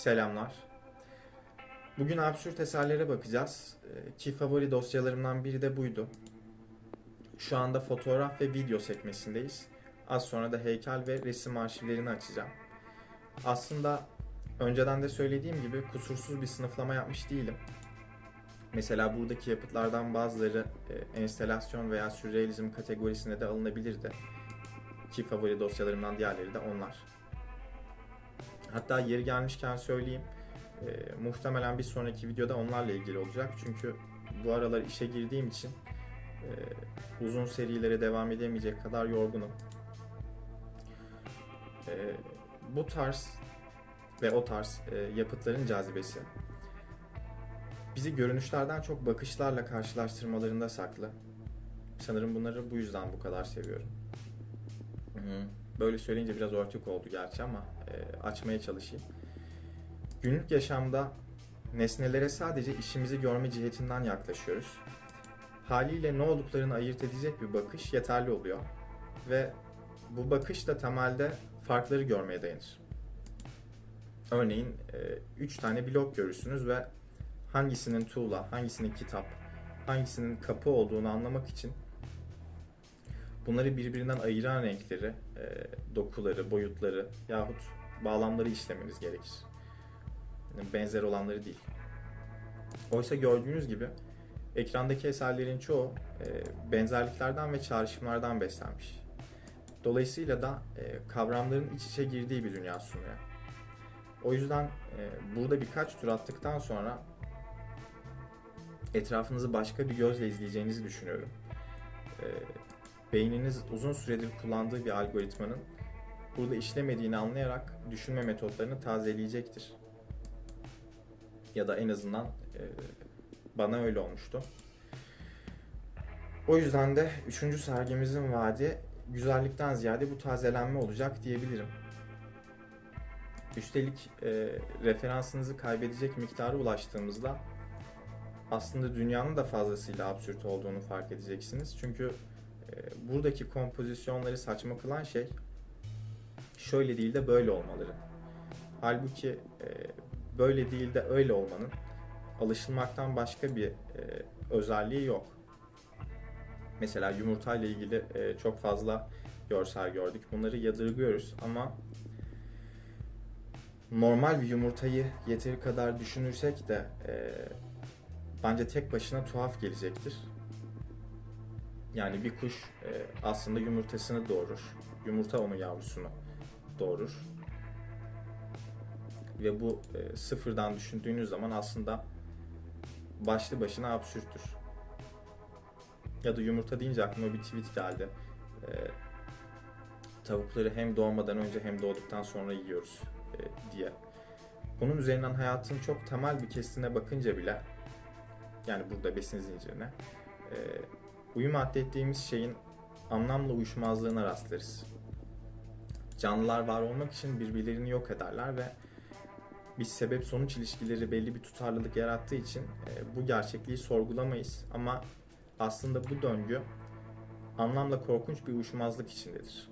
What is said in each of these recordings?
Selamlar. Bugün absürt eserlere bakacağız. Ee, Ki favori dosyalarımdan biri de buydu. Şu anda fotoğraf ve video sekmesindeyiz. Az sonra da heykel ve resim arşivlerini açacağım. Aslında önceden de söylediğim gibi kusursuz bir sınıflama yapmış değilim. Mesela buradaki yapıtlardan bazıları e, enstelasyon veya sürrealizm kategorisine de alınabilirdi. Ki favori dosyalarımdan diğerleri de onlar. Hatta yeri gelmişken söyleyeyim. e, muhtemelen bir sonraki videoda onlarla ilgili olacak. Çünkü bu aralar işe girdiğim için e, uzun serilere devam edemeyecek kadar yorgunum. E, bu tarz ve o tarz e, yapıtların cazibesi bizi görünüşlerden çok bakışlarla karşılaştırmalarında saklı. Sanırım bunları bu yüzden bu kadar seviyorum. Böyle söyleyince biraz örtük oldu gerçi ama açmaya çalışayım. Günlük yaşamda nesnelere sadece işimizi görme cihetinden yaklaşıyoruz. Haliyle ne olduklarını ayırt edecek bir bakış yeterli oluyor. Ve bu bakış da temelde farkları görmeye dayanır. Örneğin 3 tane blok görürsünüz ve hangisinin tuğla, hangisinin kitap, hangisinin kapı olduğunu anlamak için bunları birbirinden ayıran renkleri, e, dokuları, boyutları yahut bağlamları işlemeniz gerekir. Benzer olanları değil. Oysa gördüğünüz gibi ekrandaki eserlerin çoğu e, benzerliklerden ve çağrışımlardan beslenmiş. Dolayısıyla da e, kavramların iç içe girdiği bir dünya sunuyor. O yüzden e, burada birkaç tur attıktan sonra etrafınızı başka bir gözle izleyeceğinizi düşünüyorum. Beyniniz uzun süredir kullandığı bir algoritmanın burada işlemediğini anlayarak düşünme metotlarını tazeleyecektir. Ya da en azından e, bana öyle olmuştu. O yüzden de üçüncü sergimizin vaadi güzellikten ziyade bu tazelenme olacak diyebilirim. Üstelik e, referansınızı kaybedecek miktara ulaştığımızda aslında dünyanın da fazlasıyla absürt olduğunu fark edeceksiniz. Çünkü e, buradaki kompozisyonları saçma kılan şey şöyle değil de böyle olmaları. Halbuki e, böyle değil de öyle olmanın alışılmaktan başka bir e, özelliği yok. Mesela yumurta ile ilgili e, çok fazla görsel gördük. Bunları yadırgıyoruz ama normal bir yumurtayı yeteri kadar düşünürsek de bence tek başına tuhaf gelecektir. Yani bir kuş aslında yumurtasını doğurur. Yumurta onun yavrusunu doğurur. Ve bu e, sıfırdan düşündüğünüz zaman aslında başlı başına absürttür. Ya da yumurta deyince aklıma bir tweet geldi. E, tavukları hem doğmadan önce hem doğduktan sonra yiyoruz e, diye. Bunun üzerinden hayatın çok temel bir kesitine bakınca bile yani burada besin zincirine e, uyum ettiğimiz şeyin anlamla uyuşmazlığına rastlarız. Canlılar var olmak için birbirlerini yok ederler ve biz sebep sonuç ilişkileri belli bir tutarlılık yarattığı için e, bu gerçekliği sorgulamayız ama aslında bu döngü anlamla korkunç bir uyuşmazlık içindedir.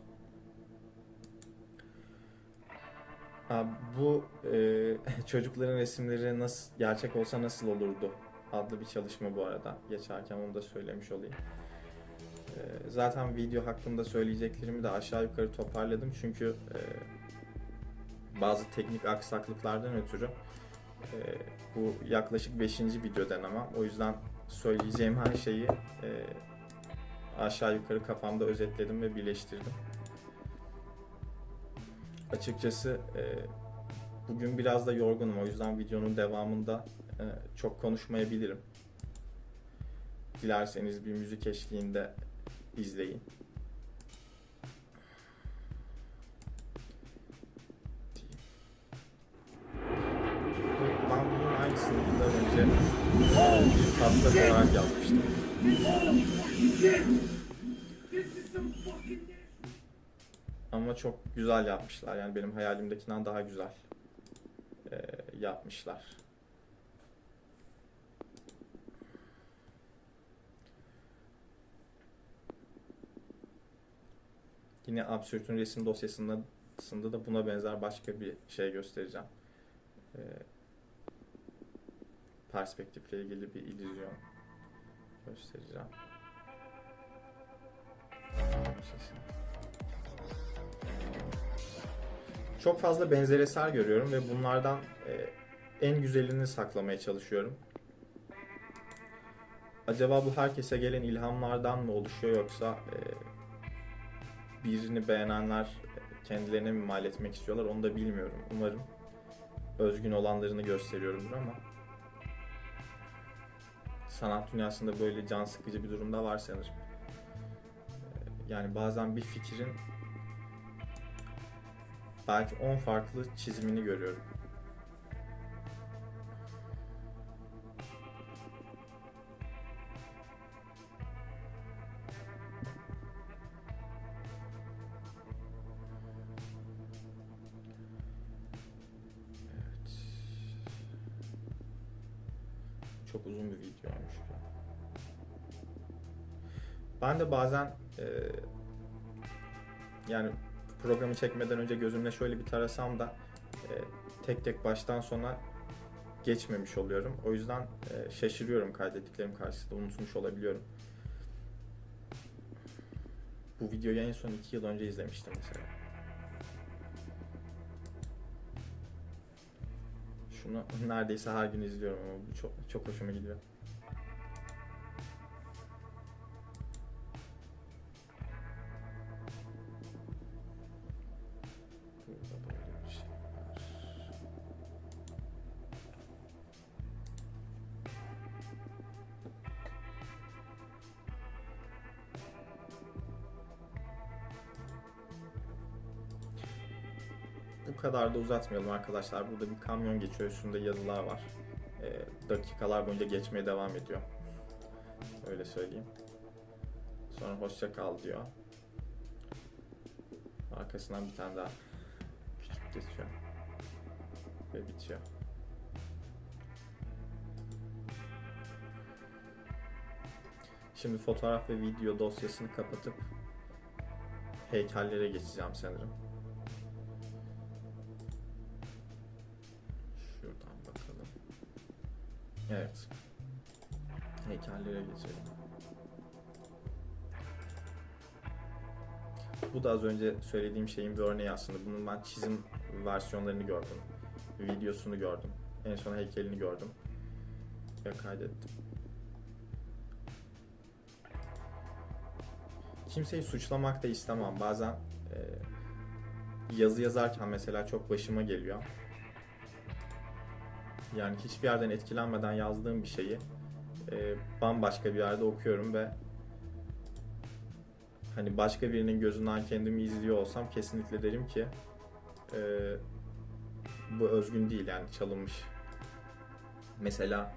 Bu e, çocukların resimleri nasıl gerçek olsa nasıl olurdu adlı bir çalışma bu arada. Geçerken onu da söylemiş olayım. E, zaten video hakkında söyleyeceklerimi de aşağı yukarı toparladım çünkü e, bazı teknik aksaklıklardan ötürü e, bu yaklaşık 5. video denemem. O yüzden söyleyeceğim her şeyi e, aşağı yukarı kafamda özetledim ve birleştirdim. Açıkçası bugün biraz da yorgunum. O yüzden videonun devamında çok konuşmayabilirim. Dilerseniz bir müzik eşliğinde izleyin. Ben bunun aynısını yıllar önce bir taslak olarak yapmıştım. Ama çok güzel yapmışlar. Yani benim hayalimdekinden daha güzel e, yapmışlar. Yine Absürt'ün resim dosyasında da buna benzer başka bir şey göstereceğim. e, perspektifle ilgili bir illüzyon göstereceğim. Çok fazla benzer eser görüyorum ve bunlardan e, en güzelini saklamaya çalışıyorum. Acaba bu herkese gelen ilhamlardan mı oluşuyor yoksa e, birini beğenenler kendilerine mi mal etmek istiyorlar onu da bilmiyorum. Umarım özgün olanlarını gösteriyorumdur ama sanat dünyasında böyle can sıkıcı bir durumda var sanırım. E, Yani bazen bir fikrin belki 10 farklı çizimini görüyorum. Çok uzun bir video olmuş. Ben de bazen e, yani programı çekmeden önce gözümle şöyle bir tarasam da e, tek tek baştan sona geçmemiş oluyorum. O yüzden e, şaşırıyorum kaydettiklerim karşısında unutmuş olabiliyorum. Bu videoyu en son 2 yıl önce izlemiştim mesela. Şunu neredeyse her gün izliyorum ama bu çok çok hoşuma gidiyor. Kadar da uzatmayalım arkadaşlar. Burada bir kamyon geçiyor. Üstünde yazılar var. Ee, dakikalar boyunca geçmeye devam ediyor. Öyle söyleyeyim. Sonra hoşça kal diyor. Arkasından bir tane daha küçük geçiyor. Ve bitiyor. Şimdi fotoğraf ve video dosyasını kapatıp heykellere geçeceğim sanırım. Evet. Heykellere geçelim. Bu da az önce söylediğim şeyin bir örneği aslında. Bunun ben çizim versiyonlarını gördüm. Videosunu gördüm. En son heykelini gördüm. Ve kaydettim. Kimseyi suçlamak da istemem. Bazen e, yazı yazarken mesela çok başıma geliyor. Yani hiçbir yerden etkilenmeden yazdığım bir şeyi e, bambaşka bir yerde okuyorum ve hani başka birinin gözünden kendimi izliyor olsam kesinlikle derim ki e, bu özgün değil yani çalınmış. Mesela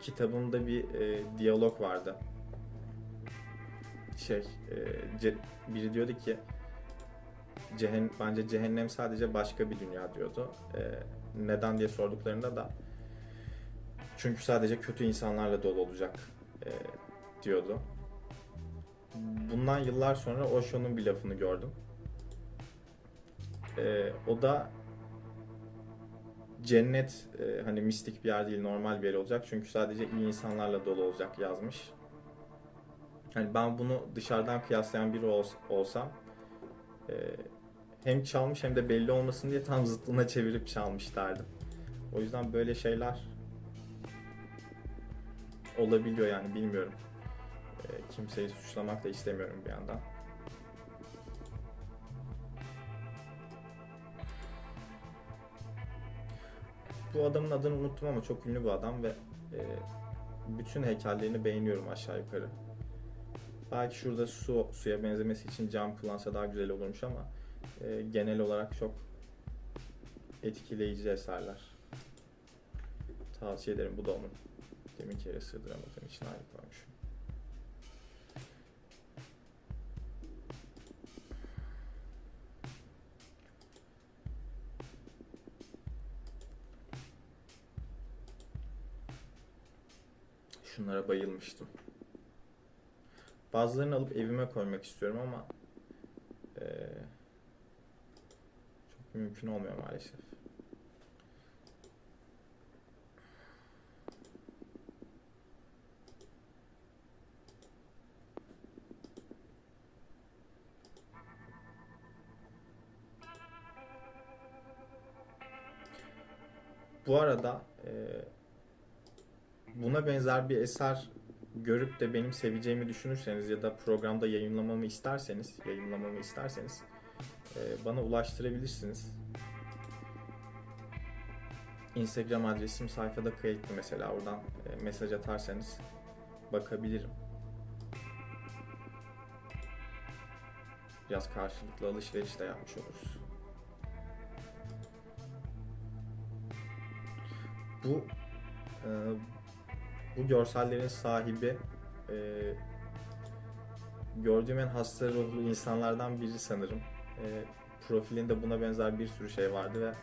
kitabımda bir e, diyalog vardı. Şey, e, ce- biri diyordu ki cehen, bence cehennem sadece başka bir dünya diyordu. E, neden diye sorduklarında da çünkü sadece kötü insanlarla dolu olacak e, diyordu. Bundan yıllar sonra Osho'nun bir lafını gördüm. E, o da cennet e, hani mistik bir yer değil normal bir yer olacak çünkü sadece iyi insanlarla dolu olacak yazmış. Hani ben bunu dışarıdan kıyaslayan biri ols- olsam e, hem çalmış hem de belli olmasın diye tam zıttına çevirip çalmış derdim. O yüzden böyle şeyler olabiliyor yani bilmiyorum. E, kimseyi suçlamak da istemiyorum bir yandan. Bu adamın adını unuttum ama çok ünlü bir adam ve e, bütün heykellerini beğeniyorum aşağı yukarı. Belki şurada su suya benzemesi için cam kullansa daha güzel olurmuş ama e, genel olarak çok etkileyici eserler. Tavsiye ederim. Bu da onun. Demin kere sığdıramadığım için ayrı koymuşum. Şunlara bayılmıştım. Bazılarını alıp evime koymak istiyorum ama çok mümkün olmuyor maalesef. Bu arada e, buna benzer bir eser görüp de benim seveceğimi düşünürseniz ya da programda yayınlamamı isterseniz, yayınlamamı isterseniz bana ulaştırabilirsiniz. Instagram adresim sayfada kayıtlı mesela. Oradan e, mesaj atarsanız bakabilirim. Biraz karşılıklı alışveriş de yapmış oluruz. Bu e, bu görsellerin sahibi e, gördüğüm en hasta ruhlu insanlardan biri sanırım. E, profilinde buna benzer bir sürü şey vardı ve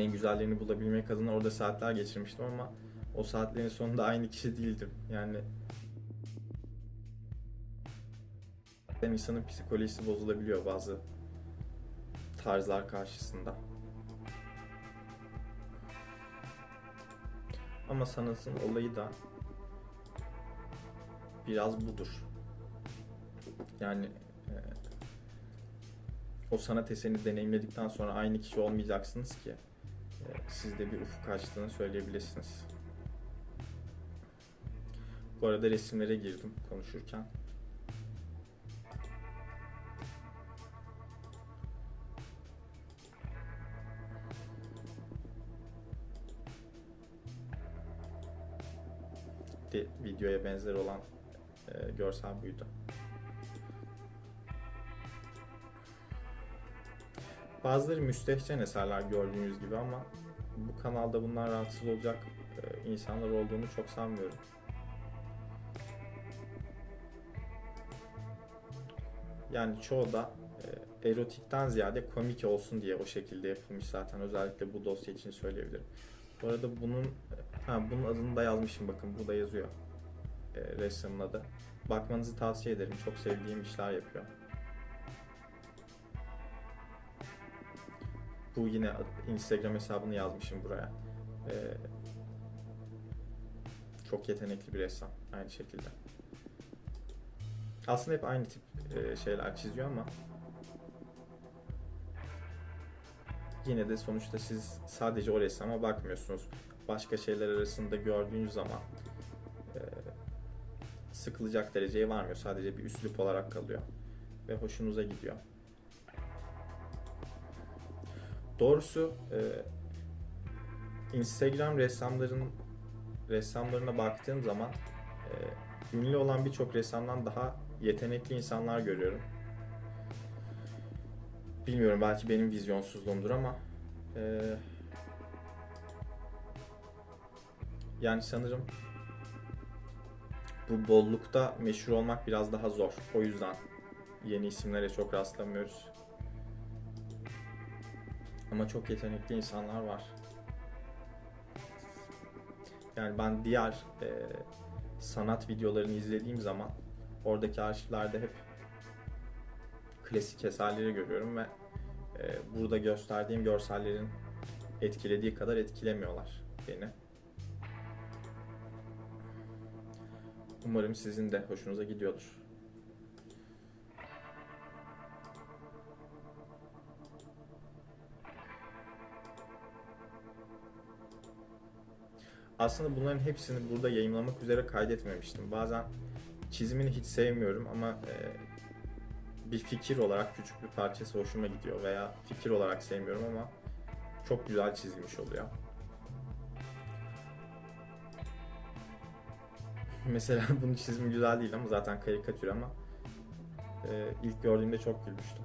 en güzellerini bulabilmek adına orada saatler geçirmiştim ama o saatlerin sonunda aynı kişi değildim. Yani insanın psikolojisi bozulabiliyor bazı tarzlar karşısında. Ama sanatın olayı da biraz budur. Yani o sanat eserini deneyimledikten sonra aynı kişi olmayacaksınız ki e, sizde bir ufuk açtığını söyleyebilirsiniz. Bu arada resimlere girdim konuşurken. de videoya benzer olan e, görsel buydu. Bazıları müstehcen eserler gördüğünüz gibi ama bu kanalda bunlar rahatsız olacak e, insanlar olduğunu çok sanmıyorum. Yani çoğu da e, erotikten ziyade komik olsun diye o şekilde yapılmış zaten. Özellikle bu dosya için söyleyebilirim. Bu arada bunun ha, bunun adını da yazmışım bakın burada yazıyor. E, ressamın adı. Bakmanızı tavsiye ederim. Çok sevdiğim işler yapıyor. Bu yine Instagram hesabını yazmışım buraya. E, çok yetenekli bir ressam aynı şekilde. Aslında hep aynı tip e, şeyler çiziyor ama yine de sonuçta siz sadece o ressama bakmıyorsunuz. Başka şeyler arasında gördüğünüz zaman e, sıkılacak dereceye varmıyor. Sadece bir üslup olarak kalıyor. Ve hoşunuza gidiyor. Doğrusu e, Instagram ressamların ressamlarına baktığım zaman e, ünlü olan birçok ressamdan daha yetenekli insanlar görüyorum. Bilmiyorum belki benim vizyonsuzluğumdur ama e, yani sanırım bu bollukta meşhur olmak biraz daha zor. O yüzden yeni isimlere çok rastlamıyoruz. Ama çok yetenekli insanlar var. Yani ben diğer e, sanat videolarını izlediğim zaman oradaki arşivlerde hep klasik eserleri görüyorum ve e, burada gösterdiğim görsellerin etkilediği kadar etkilemiyorlar beni. Umarım sizin de hoşunuza gidiyordur. Aslında bunların hepsini burada yayınlamak üzere kaydetmemiştim. Bazen çizimini hiç sevmiyorum ama e, bir fikir olarak küçük bir parçası hoşuma gidiyor veya fikir olarak sevmiyorum ama çok güzel çizilmiş oluyor. Mesela bunun çizimi güzel değil ama zaten karikatür ama e, ilk gördüğümde çok gülmüştüm.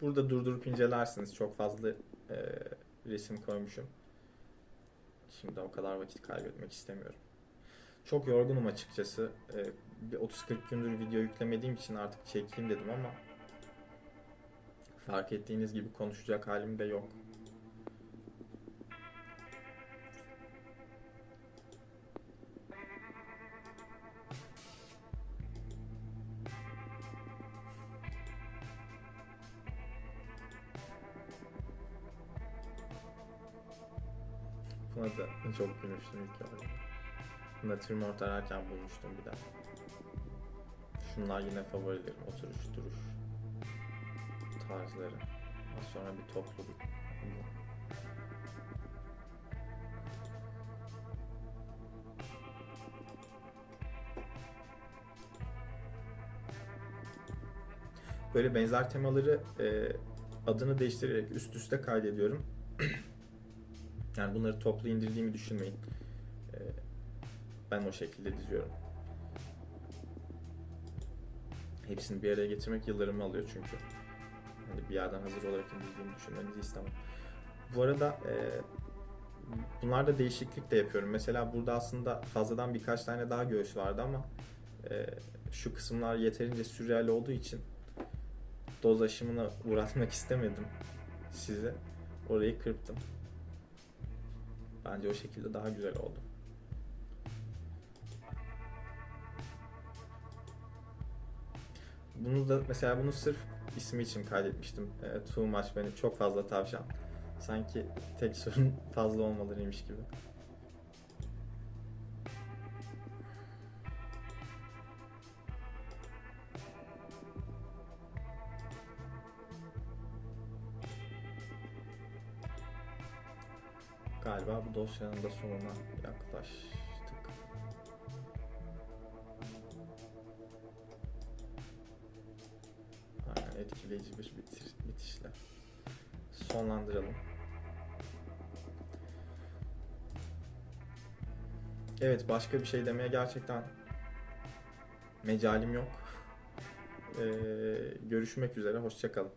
Burada durdurup incelersiniz. Çok fazla e, resim koymuşum. Şimdi o kadar vakit kaybetmek istemiyorum. Çok yorgunum açıkçası. Ee, bir 30-40 gündür video yüklemediğim için artık çekeyim dedim ama fark ettiğiniz gibi konuşacak halim de yok. Buna da çok gülmüştüm ilk gördüğümde. Natürmort ararken bulmuştum bir daha. Şunlar yine favorilerim. Oturuş, duruş tarzları. Az sonra bir toplu bir bu. Böyle benzer temaları e, adını değiştirerek üst üste kaydediyorum. yani bunları toplu indirdiğimi düşünmeyin. E, ben o şekilde diziyorum. Hepsini bir araya getirmek yıllarımı alıyor çünkü. Hani bir yerden hazır olarak indirdiğimi düşünmenizi istemem. Bu arada e, bunlarda değişiklik de yapıyorum. Mesela burada aslında fazladan birkaç tane daha göğüs vardı ama e, şu kısımlar yeterince sürreal olduğu için doz aşımına uğratmak istemedim size. Orayı kırptım. Bence o şekilde daha güzel oldu. Bunu da mesela bunu sırf ismi için kaydetmiştim. E, too much beni çok fazla tavşan. Sanki tek sorun fazla olmalarıymış gibi. Galiba bu dosyanın da sonuna yaklaştık. Aynen etkileyici bir bitir, bitişle. Sonlandıralım. Evet başka bir şey demeye gerçekten mecalim yok. Ee, görüşmek üzere. Hoşçakalın.